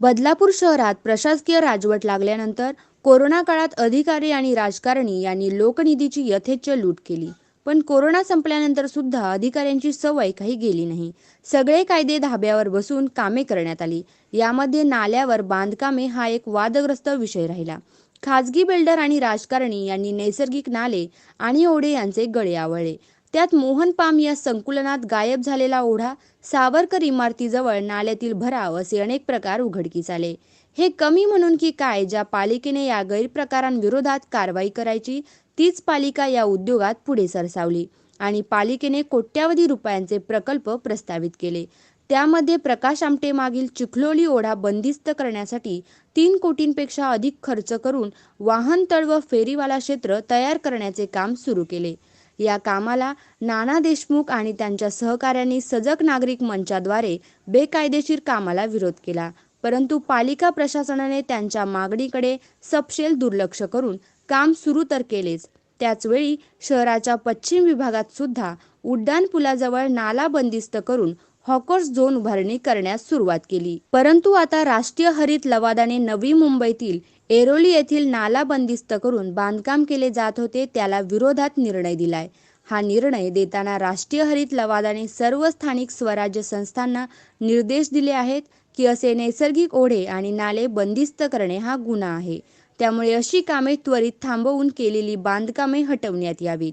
बदलापूर शहरात प्रशासकीय राजवट लागल्यानंतर कोरोना काळात अधिकारी आणि राजकारणी यांनी लोकनिधीची यथेच्छ लूट केली. पण कोरोना संपल्यानंतर सुद्धा अधिकाऱ्यांची सवय काही गेली नाही. सगळे कायदे धाब्यावर बसून कामे करण्यात आली. यामध्ये नाल्यावर बांधकामे हा एक वादग्रस्त विषय राहिला. खाजगी बिल्डर आणि राजकारणी यांनी नैसर्गिक नाले आणि ओढे यांचे गळे आवळले. त्यात मोहन पाम या संकुलनात गायब झालेला ओढा सावरकर इमारतीजवळ नाल्यातील भराव असे अनेक प्रकार उघडकीस आले. हे कमी म्हणून की काय ज्या पालिकेने या गैरप्रकारांविरोधात कारवाई करायची तीच पालिका या उद्योगात पुढे सरसावली आणि पालिकेने कोट्यावधी रुपयांचे प्रकल्प प्रस्तावित केले. त्यामध्ये प्रकाश आमटे मागील चिखलोली ओढा बंदिस्त करण्यासाठी तीन कोटींपेक्षा अधिक खर्च करून वाहनतळ व फेरीवाला क्षेत्र तयार करण्याचे काम सुरू केले. या कामाला नाना देशमुख आणि त्यांच्या सहकाऱ्यांनी सजग नागरिक मंचाद्वारे बेकायदेशीर कामाला विरोध केला. परंतु पालिका प्रशासनाने त्यांच्या मागणीकडे सपशेल दुर्लक्ष करून काम सुरू तर केलेच. त्याचवेळी शहराच्या पश्चिम विभागात सुद्धा उड्डाण पुलाजवळ नाला बंदिस्त करून हॉकर्स झोन उभारणी करण्यास सुरुवात केली. परंतु आता राष्ट्रीय हरित लवादाने नवी मुंबईतील एरोली येथील नाला बंदिस्त करून बांधकाम केले जात होते त्याला विरोधात निर्णय दिलाय. हा निर्णय देताना राष्ट्रीय हरित लवादाने सर्व स्थानिक स्वराज्य संस्थांना निर्देश दिले आहेत की असे नैसर्गिक ओढे आणि नाले बंदिस्त करणे हा गुन्हा आहे. त्यामुळे अशी कामे त्वरित थांबवून केलेली बांधकामे हटवण्यात यावीत.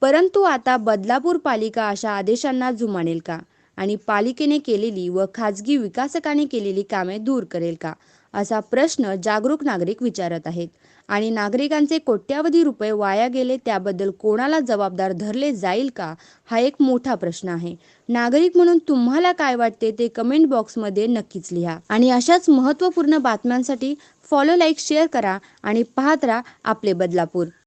परंतु आता बदलापूर पालिका अशा आदेशांना जुमानेल का? आणि पालिकेने केलेली व खाजगी विकासकाने केलेली कामे दूर करेल का? असा प्रश्न जागरूक नागरिक विचारत आहेत. आणि नागरिकांचे कोट्यावधी रुपये वाया गेले त्याबद्दल कोणाला जबाबदार धरले जाईल का? हा एक मोठा प्रश्न आहे. नागरिक म्हणून तुम्हाला काय वाटते ते कमेंट बॉक्समध्ये नक्कीच लिहा. आणि अशाच महत्त्वपूर्ण बातम्यांसाठी फॉलो लाईक शेअर करा आणि पाहत राहा आपले बदलापूर.